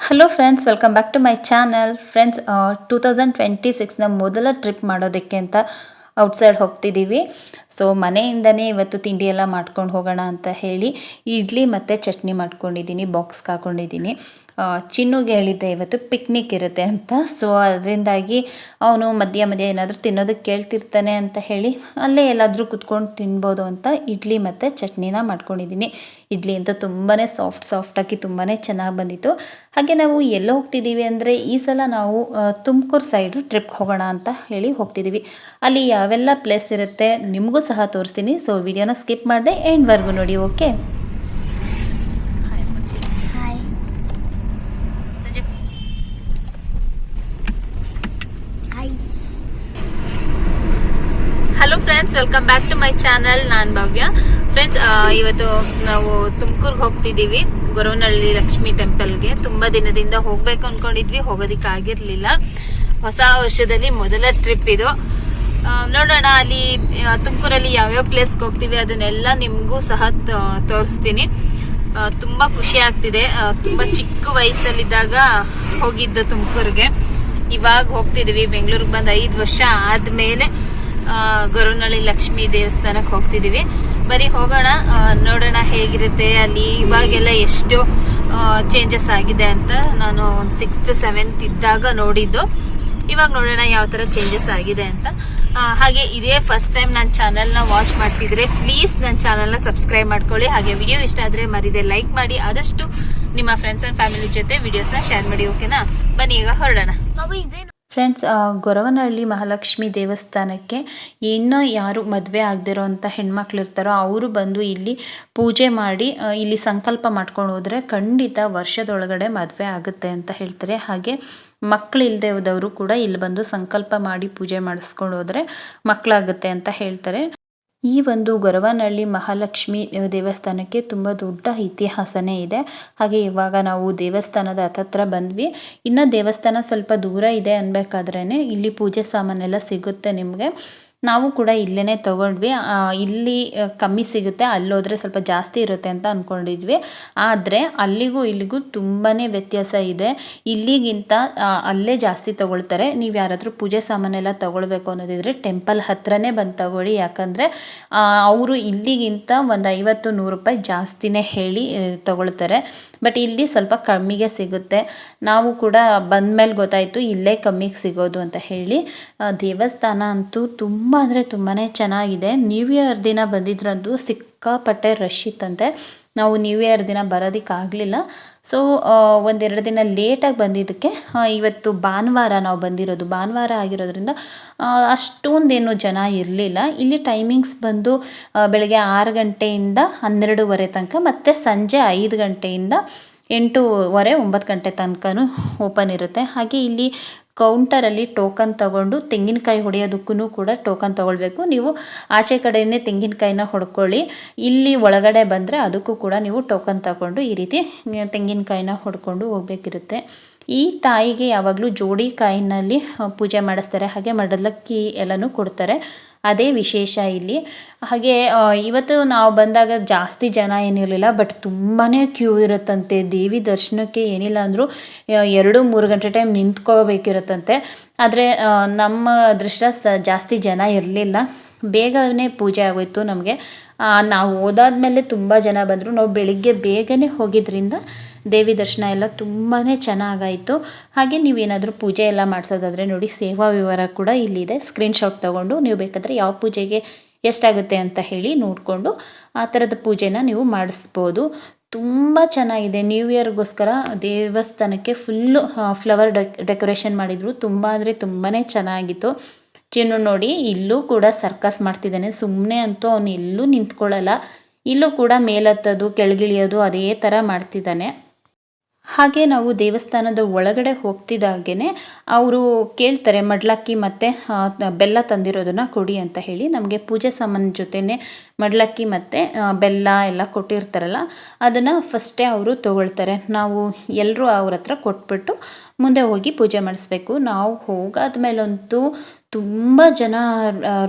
Hello friends welcome back to my channel friends two thousand twenty ಸಿಕ್ಸ್ನ ಮೊದಲ trip ಮಾಡೋದಕ್ಕೆ ಅಂತ outside ಹೋಗ್ತಿದ್ದೀವಿ so ಮನೆಯಿಂದನೇ ಇವತ್ತು ತಿಂಡಿ ಎಲ್ಲ ಮಾಡ್ಕೊಂಡು ಹೋಗೋಣ ಅಂತ ಹೇಳಿ, ಇಡ್ಲಿ ಮತ್ತು ಚಟ್ನಿ ಮಾಡ್ಕೊಂಡಿದ್ದೀನಿ ಬಾಕ್ಸ್ಗೆ ಹಾಕ್ಕೊಂಡಿದ್ದೀನಿ ಚಿನ್ನುಗೆ ಹೇಳಿದ್ದೆ ಇವತ್ತು ಪಿಕ್ನಿಕ್ ಇರುತ್ತೆ ಅಂತ. ಸೊ ಅದರಿಂದಾಗಿ ಅವನು ಮಧ್ಯ ಮಧ್ಯ ಏನಾದರೂ ತಿನ್ನೋದಕ್ಕೆ ಕೇಳ್ತಿರ್ತಾನೆ ಅಂತ ಹೇಳಿ ಅಲ್ಲೇ ಎಲ್ಲಾದರೂ ಕುತ್ಕೊಂಡು ತಿನ್ಬೋದು ಅಂತ ಇಡ್ಲಿ ಮತ್ತು ಚಟ್ನಿನ ಮಾಡ್ಕೊಂಡಿದ್ದೀನಿ. ಇಡ್ಲಿ ಅಂತ ತುಂಬಾ ಸಾಫ್ಟ್ ಸಾಫ್ಟಾಗಿ ತುಂಬಾ ಚೆನ್ನಾಗಿ ಬಂದಿತ್ತು. ಹಾಗೆ ನಾವು ಎಲ್ಲ ಹೋಗ್ತಿದ್ದೀವಿ ಅಂದರೆ ಈ ಸಲ ನಾವು ತುಮಕೂರು ಸೈಡು ಟ್ರಿಪ್ಗೆ ಹೋಗೋಣ ಅಂತ ಹೇಳಿ ಹೋಗ್ತಿದ್ದೀವಿ ಅಲ್ಲಿ ಯಾವೆಲ್ಲ ಪ್ಲೇಸ್ ಇರುತ್ತೆ ನಿಮಗೂ ಸಹ ತೋರಿಸ್ತೀನಿ. ಸೊ ವಿಡಿಯೋನ ಸ್ಕಿಪ್ ಮಾಡಿದೆ ಎಂಡ್ವರೆಗೂ ನೋಡಿ okay friends welcome back to my channel ನಾನು ಭವ್ಯ ಫ್ರೆಂಡ್ಸ್ ಇವತ್ತು ನಾವು ತುಮಕೂರ್ಗೆ ಹೋಗ್ತಿದ್ದೀವಿ. ಗೊರವನಹಳ್ಳಿ ಲಕ್ಷ್ಮಿ ಟೆಂಪಲ್ಗೆ. ತುಂಬಾ ದಿನದಿಂದ ಹೋಗ್ಬೇಕು ಅನ್ಕೊಂಡಿದ್ವಿ, ಹೋಗೋದಿಕ್ಕೆ ಆಗಿರ್ಲಿಲ್ಲ. ಹೊಸ ವರ್ಷದಲ್ಲಿ ಮೊದಲ ಟ್ರಿಪ್ ಇದು. ನೋಡೋಣ, ಅಲ್ಲಿ ತುಮಕೂರಲ್ಲಿ ಯಾವ್ಯಾವ ಪ್ಲೇಸ್ಗೆ ಹೋಗ್ತೀವಿ ಅದನ್ನೆಲ್ಲ ನಿಮಗೂ ಸಹ ತೋರಿಸ್ತೀನಿ. ತುಂಬ ಖುಷಿ ಆಗ್ತಿದೆ. ತುಂಬ ಚಿಕ್ಕ ವಯಸ್ಸಲ್ಲಿದ್ದಾಗ ಹೋಗಿದ್ದು ತುಮಕೂರಿಗೆ. ಇವಾಗ ಹೋಗ್ತಿದೀವಿ, ಬೆಂಗಳೂರಿಗೆ ಬಂದು ಐದು ವರ್ಷ ಆದ್ಮೇಲೆ. ಗೊರವನಹಳ್ಳಿ ಲಕ್ಷ್ಮಿ ದೇವಸ್ಥಾನಕ್ಕೆ ಹೋಗ್ತಿದೀವಿ. ಬರೀ ಹೋಗೋಣ ನೋಡೋಣ ಹೇಗಿರುತ್ತೆ, ಅಲ್ಲಿ ಇವಾಗೆಲ್ಲ ಎಷ್ಟು ಚೇಂಜಸ್ ಆಗಿದೆ ಅಂತ ನಾನು ಒಂದು ಸಿಕ್ಸ್ತ್ ಸೆವೆಂತ್ ಇದ್ದಾಗ ನೋಡಿದ್ದು. ಇವಾಗ ನೋಡೋಣ ಯಾವ ಥರ ಚೇಂಜಸ್ ಆಗಿದೆ ಅಂತ. ಹಾಗೆ ಇದೇ ಫಸ್ಟ್ ಟೈಮ್ ನನ್ನ ಚಾನಲ್ನ ವಾಚ್ ಮಾಡ್ತಿದ್ರೆ ಪ್ಲೀಸ್ ನನ್ನ ಚಾನಲ್ನ ಸಬ್ಸ್ಕ್ರೈಬ್ ಮಾಡ್ಕೊಳ್ಳಿ. ಹಾಗೆ ವಿಡಿಯೋ ಇಷ್ಟ ಆದರೆ ಮರಿದೆ ಲೈಕ್ ಮಾಡಿ. ಆದಷ್ಟು ನಿಮ್ಮ ಫ್ರೆಂಡ್ಸ್ ಆ್ಯಂಡ್ ಫ್ಯಾಮಿಲಿ ಜೊತೆ ವಿಡಿಯೋಸ್ನ ಶೇರ್ ಮಾಡಿ ಓಕೆನಾ ಬನ್ನಿ, ಈಗ ಹೊರಡೋಣ. ಫ್ರೆಂಡ್ಸ್ ಗೊರವನಹಳ್ಳಿ ಮಹಾಲಕ್ಷ್ಮಿ ದೇವಸ್ಥಾನಕ್ಕೆ ಇನ್ನೂ ಯಾರು ಮದುವೆ ಆಗದಿರೋ ಅಂಥ ಹೆಣ್ಮಕ್ಳು ಇರ್ತಾರೋ ಅವರು ಬಂದು ಇಲ್ಲಿ ಪೂಜೆ ಮಾಡಿ ಇಲ್ಲಿ ಸಂಕಲ್ಪ ಮಾಡ್ಕೊಂಡು ಹೋದರೆ ಖಂಡಿತ ವರ್ಷದೊಳಗಡೆ ಮದುವೆ ಆಗುತ್ತೆ ಅಂತ ಹೇಳ್ತಾರೆ. ಹಾಗೆ ಮಕ್ಕಳು ಹೋದವರು ಕೂಡ ಇಲ್ಲಿ ಬಂದು ಸಂಕಲ್ಪ ಮಾಡಿ ಪೂಜೆ ಮಾಡಿಸ್ಕೊಂಡು ಹೋದರೆ ಮಕ್ಕಳಾಗುತ್ತೆ ಅಂತ ಹೇಳ್ತಾರೆ. ಈ ಒಂದು ಗೊರವನಹಳ್ಳಿ ಮಹಾಲಕ್ಷ್ಮಿ ದೇವಸ್ಥಾನಕ್ಕೆ ತುಂಬ ದೊಡ್ಡ ಇತಿಹಾಸನೇ ಇದೆ. ಹಾಗೆ ಇವಾಗ ನಾವು ದೇವಸ್ಥಾನದ ಹತ್ತತ್ರ ಬಂದ್ವಿ. ಇನ್ನು ದೇವಸ್ಥಾನ ಸ್ವಲ್ಪ ದೂರ ಇದೆ ಅನ್ಬೇಕಾದ್ರೇ ಇಲ್ಲಿ ಪೂಜೆ ಸಾಮಾನೆಲ್ಲ ಸಿಗುತ್ತೆ ನಿಮಗೆ. ನಾವು ಕೂಡ ಇಲ್ಲೇ ತೊಗೊಂಡ್ವಿ. ಇಲ್ಲಿ ಕಮ್ಮಿ ಸಿಗುತ್ತೆ, ಅಲ್ಲೋದ್ರೆ ಸ್ವಲ್ಪ ಜಾಸ್ತಿ ಇರುತ್ತೆ ಅಂತ ಅಂದ್ಕೊಂಡಿದ್ವಿ ಆದರೆ ಅಲ್ಲಿಗೂ ಇಲ್ಲಿಗೂ ತುಂಬಾ ವ್ಯತ್ಯಾಸ ಇದೆ. ಇಲ್ಲಿಗಿಂತ ಅಲ್ಲೇ ಜಾಸ್ತಿ ತೊಗೊಳ್ತಾರೆ. ನೀವು ಯಾರಾದರೂ ಪೂಜೆ ಸಾಮಾನೆಲ್ಲ ತೊಗೊಳ್ಬೇಕು ಅನ್ನೋದಿದ್ರೆ ಟೆಂಪಲ್ ಹತ್ರನೇ ಬಂದು ತಗೊಳ್ಳಿ. ಯಾಕಂದರೆ ಅವರು ಇಲ್ಲಿಗಿಂತ ಒಂದು ಐವತ್ತು, ನೂರು ರೂಪಾಯಿ ಜಾಸ್ತಿನೇ ಹೇಳಿ ತೊಗೊಳ್ತಾರೆ. ಬಟ್ ಇಲ್ಲಿ ಸ್ವಲ್ಪ ಕಮ್ಮಿಗೆ ಸಿಗುತ್ತೆ. ನಾವು ಕೂಡ ಬಂದ ಮೇಲೆ ಗೊತ್ತಾಯಿತು, ಇಲ್ಲೇ ಕಮ್ಮಿಗೆ ಸಿಗೋದು ಅಂತ ಹೇಳಿ. ದೇವಸ್ಥಾನ ಅಂತೂ ತುಂಬ ಅಂದರೆ ತುಂಬಾ ಚೆನ್ನಾಗಿದೆ. ನ್ಯೂ ಇಯರ್ ದಿನ ಬಂದಿದ್ರದ್ದು ಸಿಕ್ಕಾಪಟ್ಟೆ ರಶ್ ಇತ್ತಂತೆ. ನಾವು ನ್ಯೂ ಇಯರ್ ದಿನ ಬರೋದಕ್ಕಾಗಲಿಲ್ಲ ಸೊ ಒಂದೆರಡು ದಿನ ಲೇಟಾಗಿ ಬಂದಿದ್ದಕ್ಕೆ ಇವತ್ತು ಭಾನುವಾರ ನಾವು ಬಂದಿರೋದು. ಭಾನುವಾರ ಆಗಿರೋದ್ರಿಂದ ಅಷ್ಟೊಂದೇನು ಜನ ಇರಲಿಲ್ಲ. ಇಲ್ಲಿ ಟೈಮಿಂಗ್ಸ್ ಬಂದು ಬೆಳಗ್ಗೆ ಆರು ಗಂಟೆಯಿಂದ ಹನ್ನೆರಡೂವರೆ ತನಕ, ಮತ್ತು ಸಂಜೆ ಐದು ಗಂಟೆಯಿಂದ ಎಂಟೂವರೆ, ಒಂಬತ್ತು ಗಂಟೆ ತನಕನೂ ಓಪನ್ ಇರುತ್ತೆ. ಹಾಗೆ ಇಲ್ಲಿ ಕೌಂಟರಲ್ಲಿ ಟೋಕನ್ ತಗೊಂಡು ತೆಂಗಿನಕಾಯಿ ಹೊಡೆಯೋದಕ್ಕೂ ಕೂಡ ಟೋಕನ್ ತಗೊಳ್ಬೇಕು. ನೀವು ಆಚೆ ಕಡೆಯೇ ತೆಂಗಿನಕಾಯಿನ ಹೊಡ್ಕೊಳ್ಳಿ. ಇಲ್ಲಿ ಒಳಗಡೆ ಬಂದರೆ ಅದಕ್ಕೂ ಕೂಡ ನೀವು ಟೋಕನ್ ತಗೊಂಡು ಈ ರೀತಿ ತೆಂಗಿನಕಾಯಿನ ಹೊಡ್ಕೊಂಡು ಹೋಗ್ಬೇಕಿರುತ್ತೆ. ಈ ತಾಯಿಗೆ ಯಾವಾಗಲೂ ಜೋಡಿ ಕಾಯಿನಲ್ಲಿ ಪೂಜೆ ಮಾಡಿಸ್ತಾರೆ. ಹಾಗೆ ಮಡಲಕ್ಕಿ ಎಲ್ಲನೂ ಕೊಡ್ತಾರೆ. ಅದೇ ವಿಶೇಷ ಇಲ್ಲಿ. ಹಾಗೆ ಇವತ್ತು ನಾವು ಬಂದಾಗ ಜಾಸ್ತಿ ಜನ ಏನಿರಲಿಲ್ಲ ಬಟ್ ತುಂಬಾ ಕ್ಯೂ ಇರುತ್ತಂತೆ. ದೇವಿ ದರ್ಶನಕ್ಕೆ ಏನಿಲ್ಲ ಅಂದರೂ ಎರಡು, ಮೂರು ಗಂಟೆ ಟೈಮ್ ನಿಂತ್ಕೋಬೇಕಿರುತ್ತಂತೆ ಆದರೆ ನಮ್ಮ ದೃಷ್ಟ ಜಾಸ್ತಿ ಜನ ಇರಲಿಲ್ಲ. ಬೇಗನೆ ಪೂಜೆ ಆಗೋಯ್ತು ನಮಗೆ. ನಾವು ಹೋದಾದ್ಮೇಲೆ ತುಂಬ ಜನ ಬಂದರು. ನಾವು ಬೆಳಿಗ್ಗೆ ಬೇಗನೆ ಹೋಗಿದ್ರಿಂದ ದೇವಿ ದರ್ಶನ ಎಲ್ಲ ತುಂಬಾ ಚೆನ್ನಾಗಾಯಿತು. ಹಾಗೆ ನೀವೇನಾದರೂ ಪೂಜೆ ಎಲ್ಲ ಮಾಡಿಸೋದಾದರೆ ನೋಡಿ, ಸೇವಾ ವಿವರ ಕೂಡ ಇಲ್ಲಿದೆ. ಸ್ಕ್ರೀನ್ಶಾಟ್ ತೊಗೊಂಡು ನೀವು ಬೇಕಾದರೆ ಯಾವ ಪೂಜೆಗೆ ಎಷ್ಟಾಗುತ್ತೆ ಅಂತ ಹೇಳಿ ನೋಡಿಕೊಂಡು ಆ ಥರದ ಪೂಜೆನ ನೀವು ಮಾಡಿಸ್ಬೋದು. ತುಂಬ ಚೆನ್ನಾಗಿದೆ. ನ್ಯೂ ಇಯರ್ಗೋಸ್ಕರ ದೇವಸ್ಥಾನಕ್ಕೆ ಫುಲ್ಲು ಫ್ಲವರ್ ಡೆಕೋರೇಷನ್ ಮಾಡಿದರು. ತುಂಬ ಅಂದರೆ ತುಂಬಾ ಚೆನ್ನಾಗಿತ್ತು. ಚಿನ್ನು ನೋಡಿ ಇಲ್ಲೂ ಕೂಡ ಸರ್ಕಸ್ ಮಾಡ್ತಿದ್ದಾನೆ. ಸುಮ್ಮನೆ ಅಂತೂ ಅವನು ಎಲ್ಲೂ ನಿಂತ್ಕೊಳ್ಳಲ್ಲ. ಇಲ್ಲೂ ಕೂಡ ಮೇಲತ್ತದು, ಕೆಳಗಿಳಿಯೋದು ಅದೇ ಥರ ಮಾಡ್ತಿದ್ದಾನೆ. ಹಾಗೆ ನಾವು ದೇವಸ್ಥಾನದ ಒಳಗಡೆ ಹೋಗ್ತಿದ್ದಾಗೇ ಅವರು ಕೇಳ್ತಾರೆ, ಮಡ್ಲಕ್ಕಿ ಮತ್ತು ಬೆಲ್ಲ ತಂದಿರೋದನ್ನು ಕೊಡಿ ಅಂತ ಹೇಳಿ. ನಮಗೆ ಪೂಜೆ ಸಾಮಾನು ಜೊತೆನೇ ಮಡ್ಲಕ್ಕಿ ಮತ್ತು ಬೆಲ್ಲ ಎಲ್ಲ ಕೊಟ್ಟಿರ್ತಾರಲ್ಲ, ಅದನ್ನು ಫಸ್ಟೇ ಅವರು ತೊಗೊಳ್ತಾರೆ. ನಾವು ಎಲ್ಲರೂ ಅವ್ರ ಹತ್ರ ಕೊಟ್ಬಿಟ್ಟು ಮುಂದೆ ಹೋಗಿ ಪೂಜೆ ಮಾಡಿಸ್ಬೇಕು. ನಾವು ಹೋಗಾದ್ಮೇಲಂತೂ ತುಂಬ ಜನ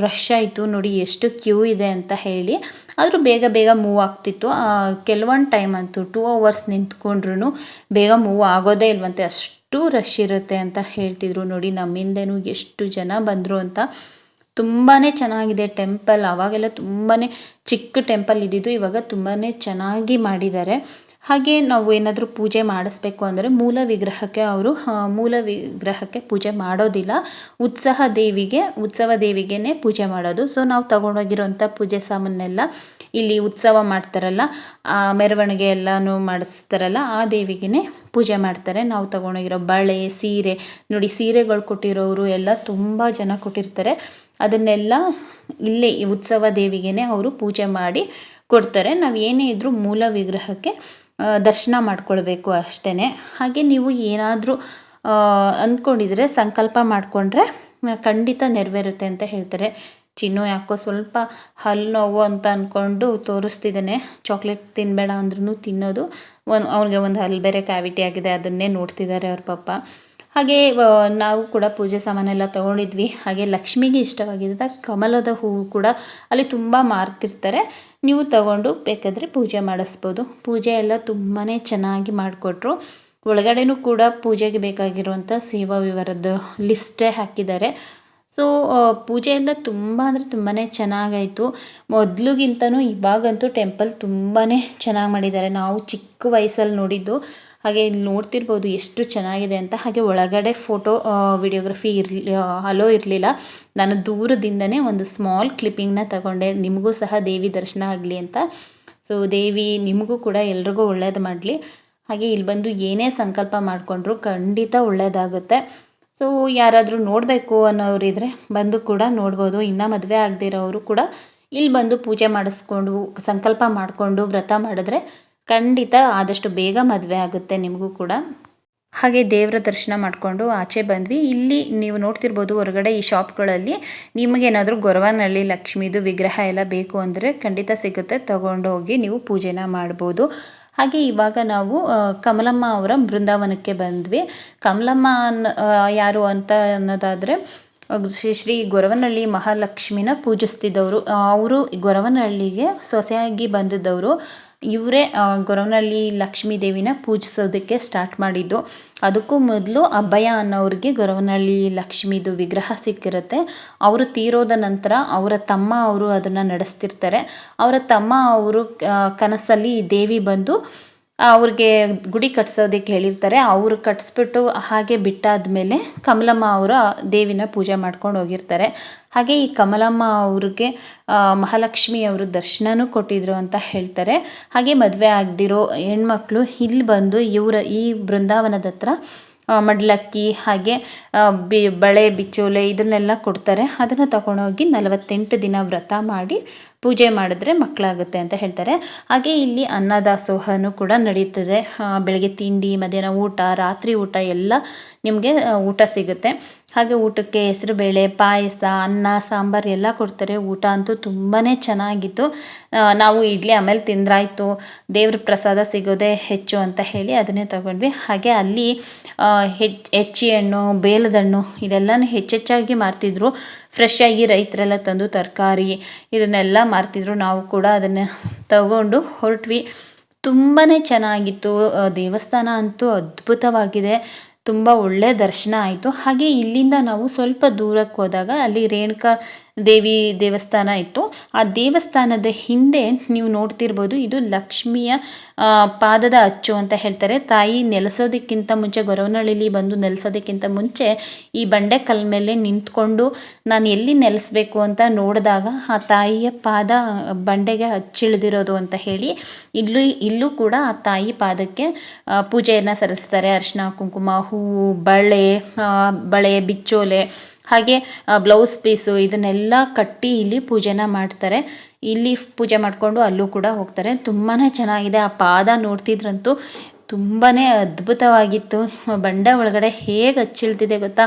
ರಶ್ ಆಯಿತು, ನೋಡಿ, ಎಷ್ಟು ಕ್ಯೂ ಇದೆ ಅಂತ ಹೇಳಿ. ಆದರೂ ಬೇಗ ಬೇಗ ಮೂವ್ ಆಗ್ತಿತ್ತು. ಕೆಲವೊಂದು ಟೈಮ್ ಅಂತೂ ಟೂ ಅವರ್ಸ್ ನಿಂತ್ಕೊಂಡ್ರೂ ಬೇಗ ಮೂವ್ ಆಗೋದೇ ಇಲ್ವಂತೆ. ಅಷ್ಟು ರಶ್ ಇರುತ್ತೆ ಅಂತ ಹೇಳ್ತಿದ್ರು. ನೋಡಿ, ನಮ್ಮಿಂದೇನು ಎಷ್ಟು ಜನ ಬಂದರು ಅಂತ ತುಂಬಾ ಚೆನ್ನಾಗಿದೆ ಟೆಂಪಲ್ ಆವಾಗೆಲ್ಲ ತುಂಬಾ ಚಿಕ್ಕ ಟೆಂಪಲ್ ಇದ್ದಿದ್ದು, ಇವಾಗ ತುಂಬಾ ಚೆನ್ನಾಗಿ ಮಾಡಿದ್ದಾರೆ. ಹಾಗೆ ನಾವು ಏನಾದರೂ ಪೂಜೆ ಮಾಡಿಸ್ಬೇಕು ಅಂದರೆ ಮೂಲ ವಿಗ್ರಹಕ್ಕೆ ಅವರು ಮೂಲ ವಿಗ್ರಹಕ್ಕೆ ಪೂಜೆ ಮಾಡೋದಿಲ್ಲ. ಉತ್ಸವ ದೇವಿಗೆ, ಉತ್ಸವ ದೇವಿಗೆನೇ ಪೂಜೆ ಮಾಡೋದು. ಸೊ ನಾವು ತಗೊಂಡೋಗಿರೋಂಥ ಪೂಜೆ ಸಾಮಾನೆಲ್ಲ ಇಲ್ಲಿ ಉತ್ಸವ ಮಾಡ್ತಾರಲ್ಲ, ಆ, ಮೆರವಣಿಗೆ ಎಲ್ಲನೂ ಮಾಡಿಸ್ತಾರಲ್ಲ, ಆ ದೇವಿಗೆ ಪೂಜೆ ಮಾಡ್ತಾರೆ. ನಾವು ತಗೊಂಡೋಗಿರೋ ಬಳೆ, ಸೀರೆ, ನೋಡಿ ಸೀರೆಗಳು ಕೊಟ್ಟಿರೋರು ಎಲ್ಲ ತುಂಬ ಜನ ಕೊಟ್ಟಿರ್ತಾರೆ. ಅದನ್ನೆಲ್ಲ ಇಲ್ಲೇ ಈ ಉತ್ಸವ ದೇವಿಗೆ ಅವರು ಪೂಜೆ ಮಾಡಿ ಕೊಡ್ತಾರೆ. ನಾವು ಏನೇ ಇದ್ದರೂ ಮೂಲ ವಿಗ್ರಹಕ್ಕೆ ದರ್ಶನ ಮಾಡ್ಕೊಳ್ಬೇಕು ಅಷ್ಟೇ ಹಾಗೆ ನೀವು ಏನಾದರೂ ಅಂದ್ಕೊಂಡಿದ್ರೆ ಸಂಕಲ್ಪ ಮಾಡಿಕೊಂಡ್ರೆ ಖಂಡಿತ ನೆರವೇರುತ್ತೆ ಅಂತ ಹೇಳ್ತಾರೆ. ಚಿನ್ನು ಯಾಕೋ ಸ್ವಲ್ಪ ಹಲ್ಲು ನೋವು ಅಂತ ಅಂದ್ಕೊಂಡು ತೋರಿಸ್ತಿದ್ದಾನೆ. ಚಾಕ್ಲೇಟ್ ತಿನ್ನಬೇಡ ಅಂದ್ರೂ ತಿನ್ನೋದು. ಒಂದು ಅವ್ನಿಗೆ ಒಂದು ಹಲ್ಲು ಬೇರೆ ಕ್ಯಾವಿಟಿ ಆಗಿದೆ, ಅದನ್ನೇ ನೋಡ್ತಿದ್ದಾರೆ ಅವ್ರ ಪಪ್ಪ. ಹಾಗೆ ನಾವು ಕೂಡ ಪೂಜೆ ಸಾಮಾನೆಲ್ಲ ತೊಗೊಂಡಿದ್ವಿ. ಹಾಗೆ ಲಕ್ಷ್ಮಿಗೆ ಇಷ್ಟವಾಗಿದ್ದ ಕಮಲದ ಹೂವು ಕೂಡ ಅಲ್ಲಿ ತುಂಬ ಮಾರ್ತಿರ್ತಾರೆ. ನೀವು ತಗೊಂಡು ಬೇಕಾದರೆ ಪೂಜೆ ಮಾಡಿಸ್ಬೋದು. ಪೂಜೆ ಎಲ್ಲ ತುಂಬಾ ಚೆನ್ನಾಗಿ ಮಾಡಿಕೊಟ್ರು. ಒಳಗಡೆನೂ ಕೂಡ ಪೂಜೆಗೆ ಬೇಕಾಗಿರುವಂಥ ಸೇವಾ ವಿವರದ ಲಿಸ್ಟೇ ಹಾಕಿದ್ದಾರೆ. ಸೊ ಪೂಜೆ ಎಲ್ಲ ತುಂಬ ಅಂದರೆ ತುಂಬಾ ಚೆನ್ನಾಗಾಯಿತು. ಮೊದಲಿಗಿಂತನೂ ಇವಾಗಂತೂ ಟೆಂಪಲ್ ತುಂಬಾ ಚೆನ್ನಾಗಿ ಮಾಡಿದ್ದಾರೆ. ನಾವು ಚಿಕ್ಕ ವಯಸ್ಸಲ್ಲಿ ನೋಡಿದ್ದು. ಹಾಗೆ ಇಲ್ಲಿ ನೋಡ್ತಿರ್ಬೋದು ಎಷ್ಟು ಚೆನ್ನಾಗಿದೆ ಅಂತ. ಹಾಗೆ ಒಳಗಡೆ ಫೋಟೋ ವಿಡಿಯೋಗ್ರಫಿ ಇರಲಿ ಅಲೋ ಇರಲಿಲ್ಲ. ನಾನು ದೂರದಿಂದನೇ ಒಂದು ಸ್ಮಾಲ್ ಕ್ಲಿಪ್ಪಿಂಗ್ನ ತಗೊಂಡೆ. ನಿಮಗೂ ಸಹ ದೇವಿ ದರ್ಶನ ಆಗಲಿ ಅಂತ. ಸೊ ದೇವಿ, ನಿಮಗೂ ಕೂಡ ಎಲ್ರಿಗೂ ಒಳ್ಳೇದು ಮಾಡಲಿ. ಹಾಗೆ ಇಲ್ಲಿ ಬಂದು ಏನೇ ಸಂಕಲ್ಪ ಮಾಡಿಕೊಂಡ್ರು ಖಂಡಿತ ಒಳ್ಳೆಯದಾಗುತ್ತೆ ಸೊ ಯಾರಾದರೂ ನೋಡಬೇಕು ಅನ್ನೋರಿದ್ರೆ ಬಂದು ಕೂಡ ನೋಡ್ಬೋದು. ಇನ್ನೂ ಮದುವೆ ಆಗದಿರೋರು ಕೂಡ ಇಲ್ಲಿ ಬಂದು ಪೂಜೆ ಮಾಡಿಸ್ಕೊಂಡು, ಸಂಕಲ್ಪ ಮಾಡಿಕೊಂಡು ವ್ರತ ಮಾಡಿದ್ರೆ ಖಂಡಿತ ಆದಷ್ಟು ಬೇಗ ಮದುವೆ ಆಗುತ್ತೆ ನಿಮಗೂ ಕೂಡ. ಹಾಗೆ ದೇವರ ದರ್ಶನ ಮಾಡಿಕೊಂಡು ಆಚೆ ಬಂದ್ವಿ. ಇಲ್ಲಿ ನೀವು ನೋಡ್ತಿರ್ಬೋದು ಹೊರಗಡೆ ಈ ಶಾಪ್ಗಳಲ್ಲಿ ನಿಮಗೇನಾದರೂ ಗೊರವನಹಳ್ಳಿ ಲಕ್ಷ್ಮೀದು ವಿಗ್ರಹ ಎಲ್ಲ ಬೇಕು ಅಂದರೆ ಖಂಡಿತ ಸಿಗುತ್ತೆ. ತಗೊಂಡೋಗಿ ನೀವು ಪೂಜೆನ ಮಾಡ್ಬೋದು. ಹಾಗೆ ಇವಾಗ ನಾವು ಕಮಲಮ್ಮ ಅವರ ಬೃಂದಾವನಕ್ಕೆ ಬಂದ್ವಿ. ಕಮಲಮ್ಮ ಯಾರು ಅಂತ ಅನ್ನೋದಾದರೆ ಶ್ರೀ ಶ್ರೀ ಗೊರವನಹಳ್ಳಿ ಮಹಾಲಕ್ಷ್ಮಿನ ಪೂಜಿಸ್ತಿದ್ದವರು. ಅವರು ಗೊರವನಹಳ್ಳಿಗೆ ಸೊಸೆಯಾಗಿ ಬಂದಿದ್ದವರು. ಇವರೇ ಗೊರವನಹಳ್ಳಿ ಲಕ್ಷ್ಮೀ ದೇವಿನ ಪೂಜಿಸೋದಕ್ಕೆ ಸ್ಟಾರ್ಟ್ ಮಾಡಿದ್ದು. ಅದಕ್ಕೂ ಮೊದಲು ಅಭಯ ಅನ್ನೋರಿಗೆ ಗೊರವನಹಳ್ಳಿ ಲಕ್ಷ್ಮೀದು ವಿಗ್ರಹ ಸಿಕ್ಕಿರುತ್ತೆ. ಅವರು ತೀರೋದ ನಂತರ ಅವರ ತಮ್ಮ ಅವರು ಅದನ್ನು ನಡೆಸ್ತಿರ್ತಾರೆ. ಅವರ ತಮ್ಮ ಅವರು ಕನಸಲ್ಲಿ ದೇವಿ ಬಂದು ಅವ್ರಿಗೆ ಗುಡಿ ಕಟ್ಸೋದಕ್ಕೆ ಹೇಳಿರ್ತಾರೆ. ಅವರು ಕಟ್ಸ್ಬಿಟ್ಟು ಹಾಗೆ ಬಿಟ್ಟಾದಮೇಲೆ ಕಮಲಮ್ಮ ಅವರು ದೇವಿನ ಪೂಜೆ ಮಾಡ್ಕೊಂಡು ಹೋಗಿರ್ತಾರೆ. ಹಾಗೆ ಈ ಕಮಲಮ್ಮ ಅವ್ರಿಗೆ ಮಹಾಲಕ್ಷ್ಮಿ ಅವರು ದರ್ಶನನೂ ಕೊಟ್ಟಿದ್ರು ಅಂತ ಹೇಳ್ತಾರೆ. ಹಾಗೆ ಮದುವೆ ಆಗದಿರೋ ಹೆಣ್ಮಕ್ಳು ಇಲ್ಲಿ ಬಂದು ಇವರ ಈ ಬೃಂದಾವನದ ಹತ್ರ ಮಡ್ಲಕ್ಕಿ ಹಾಗೆ ಬಿ, ಬಳೆ, ಬಿಚ್ಚೋಲೆ ಇದನ್ನೆಲ್ಲ ಕೊಡ್ತಾರೆ. ಅದನ್ನು ತಗೊಂಡೋಗಿ ನಲವತ್ತೆಂಟು ದಿನ ವ್ರತ ಮಾಡಿ ಪೂಜೆ ಮಾಡಿದ್ರೆ ಮಕ್ಕಳಾಗುತ್ತೆ ಅಂತ ಹೇಳ್ತಾರೆ. ಹಾಗೆ ಇಲ್ಲಿ ಅನ್ನದಾಸೋಹನೂ ಕೂಡ ನಡೀತದೆ. ಬೆಳಗ್ಗೆ ತಿಂಡಿ, ಮಧ್ಯಾಹ್ನ ಊಟ, ರಾತ್ರಿ ಊಟ ಎಲ್ಲ ನಿಮಗೆ ಊಟ ಸಿಗುತ್ತೆ. ಹಾಗೆ ಊಟಕ್ಕೆ ಹೆಸರುಬೇಳೆ ಪಾಯಸ, ಅನ್ನ, ಸಾಂಬಾರು ಎಲ್ಲ ಕೊಡ್ತಾರೆ. ಊಟ ಅಂತೂ ತುಂಬಾ ಚೆನ್ನಾಗಿತ್ತು. ನಾವು ಇಡ್ಲಿ ಆಮೇಲೆ ತಿಂದ್ರಾಯ್ತು. ದೇವ್ರ ಪ್ರಸಾದ ಸಿಗೋದೇ ಹೆಚ್ಚು ಅಂತ ಹೇಳಿ ಅದನ್ನೇ ತಗೊಂಡ್ವಿ. ಹಾಗೆ ಅಲ್ಲಿ ಹೆಚ್ಚು ಹಣ್ಣು ಬೇಲದ ಹಣ್ಣು ಇದೆಲ್ಲನೂ ಹೆಚ್ಚೆಚ್ಚಾಗಿ ಮಾರ್ತಿದ್ರು. ಫ್ರೆಶ್ ಆಗಿ ರೈತರೆಲ್ಲ ತಂದು ತರಕಾರಿ ಇದನ್ನೆಲ್ಲ ಮಾರ್ತಿದ್ರು. ನಾವು ಕೂಡ ಅದನ್ನು ತಗೊಂಡು ಹೊರಟ್ವಿ. ತುಂಬಾ ಚೆನ್ನಾಗಿತ್ತು. ದೇವಸ್ಥಾನ ಅಂತೂ ಅದ್ಭುತವಾಗಿದೆ. ತುಂಬ ಒಳ್ಳೆಯ ದರ್ಶನ ಆಯಿತು. ಹಾಗೆ ಇಲ್ಲಿಂದ ನಾವು ಸ್ವಲ್ಪ ದೂರಕ್ಕೆ ಹೋದಾಗ ಅಲ್ಲಿ ರೇಣುಕಾ ದೇವಿ ದೇವಸ್ಥಾನ ಇತ್ತು. ಆ ದೇವಸ್ಥಾನದ ಹಿಂದೆ ನೀವು ನೋಡ್ತಿರ್ಬೋದು ಇದು ಲಕ್ಷ್ಮಿಯ ಪಾದದ ಅಚ್ಚು ಅಂತ ಹೇಳ್ತಾರೆ. ತಾಯಿ ನೆಲೆಸೋದಕ್ಕಿಂತ ಮುಂಚೆ, ಗೊರವನಹಳ್ಳಿಲಿ ಬಂದು ನೆಲೆಸೋದಕ್ಕಿಂತ ಮುಂಚೆ ಈ ಬಂಡೆಕಲ್ ಮೇಲೆ ನಿಂತ್ಕೊಂಡು ನಾನು ಎಲ್ಲಿ ನೆಲೆಸಬೇಕು ಅಂತ ನೋಡಿದಾಗ ಆ ತಾಯಿಯ ಪಾದ ಬಂಡೆಗೆ ಹಚ್ಚಿಳಿದಿರೋದು ಅಂತ ಹೇಳಿ ಇಲ್ಲೂ ಇಲ್ಲೂ ಕೂಡ ಆ ತಾಯಿ ಪಾದಕ್ಕೆ ಪೂಜೆಯನ್ನು ಸರಿಸ್ತಾರೆ ಅರಿಶಿನ, ಕುಂಕುಮ, ಹೂವು, ಬಳೆ ಬಳೆ, ಬಿಚ್ಚೋಲೆ ಹಾಗೆ ಬ್ಲೌಸ್ ಪೀಸು ಇದನ್ನೆಲ್ಲ ಕಟ್ಟಿ ಇಲ್ಲಿ ಪೂಜೆನ ಮಾಡ್ತಾರೆ. ಇಲ್ಲಿ ಪೂಜೆ ಮಾಡಿಕೊಂಡು ಅಲ್ಲೂ ಕೂಡ ಹೋಗ್ತಾರೆ. ತುಂಬಾ ಚೆನ್ನಾಗಿದೆ. ಆ ಪಾದ ನೋಡ್ತಿದ್ರಂತೂ ತುಂಬಾ ಅದ್ಭುತವಾಗಿತ್ತು. ಬಂಡೆ ಒಳಗಡೆ ಹೇಗೆ ಹಚ್ಚಿಳ್ತಿದೆ ಗೊತ್ತಾ?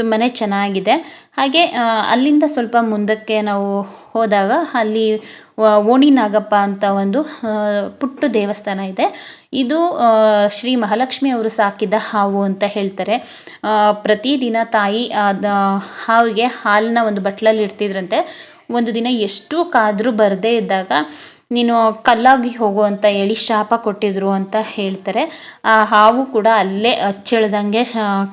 ತುಂಬಾ ಚೆನ್ನಾಗಿದೆ. ಹಾಗೆ ಅಲ್ಲಿಂದ ಸ್ವಲ್ಪ ಮುಂದಕ್ಕೆ ನಾವು ಹೋದಾಗ ಅಲ್ಲಿ ಓಣಿ ನಾಗಪ್ಪ ಅಂತ ಒಂದು ಪುಟ್ಟು ದೇವಸ್ಥಾನ ಇದೆ. ಇದು ಶ್ರೀ ಮಹಾಲಕ್ಷ್ಮಿ ಅವರು ಸಾಕಿದ ಹಾವು ಅಂತ ಹೇಳ್ತಾರೆ. ಪ್ರತಿದಿನ ತಾಯಿ ಅದ ಹಾವಿಗೆ ಹಾಲನ್ನ ಒಂದು ಬಟ್ಲಲ್ಲಿ ಇಡ್ತಿದ್ರಂತೆ. ಒಂದು ದಿನ ಎಷ್ಟು ಕಾದರೂ ಬರದೇ ಇದ್ದಾಗ, ನೀನು ಕಲ್ಲಾಗಿ ಹೋಗು ಅಂತ ಹೇಳಿ ಶಾಪ ಕೊಟ್ಟಿದ್ರು ಅಂತ ಹೇಳ್ತಾರೆ. ಆ ಹಾವು ಕೂಡ ಅಲ್ಲೇ ಅಚ್ಚಳ್ದಂಗೆ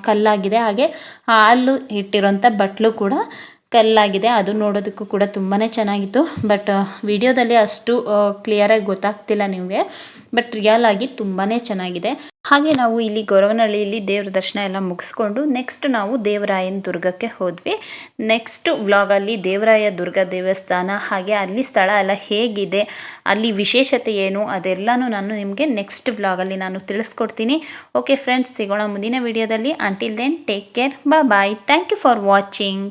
ಕಲ್ಲಾಗಿದೆ. ಹಾಗೆ ಹಾಲು ಇಟ್ಟಿರೋಂಥ ಬಟ್ಲು ಕೂಡ ಕಲ್ಲಾಗಿದೆ. ಅದು ನೋಡೋದಕ್ಕೂ ಕೂಡ ತುಂಬಾ ಚೆನ್ನಾಗಿತ್ತು. ಬಟ್ ವಿಡಿಯೋದಲ್ಲಿ ಅಷ್ಟು ಕ್ಲಿಯರಾಗಿ ಗೊತ್ತಾಗ್ತಿಲ್ಲ ನಿಮಗೆ. ಬಟ್ ರಿಯಲ್ ಆಗಿ ತುಂಬಾ ಚೆನ್ನಾಗಿದೆ. ಹಾಗೆ ನಾವು ಇಲ್ಲಿ ಗೊರವನಹಳ್ಳಿಯಲ್ಲಿ ದೇವ್ರ ದರ್ಶನ ಎಲ್ಲ ಮುಗಿಸ್ಕೊಂಡು ನೆಕ್ಸ್ಟ್ ನಾವು ದೇವರಾಯನ ದುರ್ಗಕ್ಕೆ ಹೋದ್ವಿ. ನೆಕ್ಸ್ಟ್ ವ್ಲಾಗಲ್ಲಿ ದೇವರಾಯ ದುರ್ಗ ದೇವಸ್ಥಾನ, ಹಾಗೆ ಅಲ್ಲಿ ಸ್ಥಳ ಎಲ್ಲ ಹೇಗಿದೆ, ಅಲ್ಲಿ ವಿಶೇಷತೆ ಏನು, ಅದೆಲ್ಲನೂ ನಾನು ನಿಮಗೆ ನೆಕ್ಸ್ಟ್ ವ್ಲಾಗಲ್ಲಿ ನಾನು ತಿಳಿಸ್ಕೊಡ್ತೀನಿ. ಓಕೆ ಫ್ರೆಂಡ್ಸ್ ಸಿಗೋಣ ಮುಂದಿನ ವಿಡಿಯೋದಲ್ಲಿ. ಅಂಟಿಲ್ ದೆನ್ ಟೇಕ್ ಕೇರ್ ಬಾ bye thank you for watching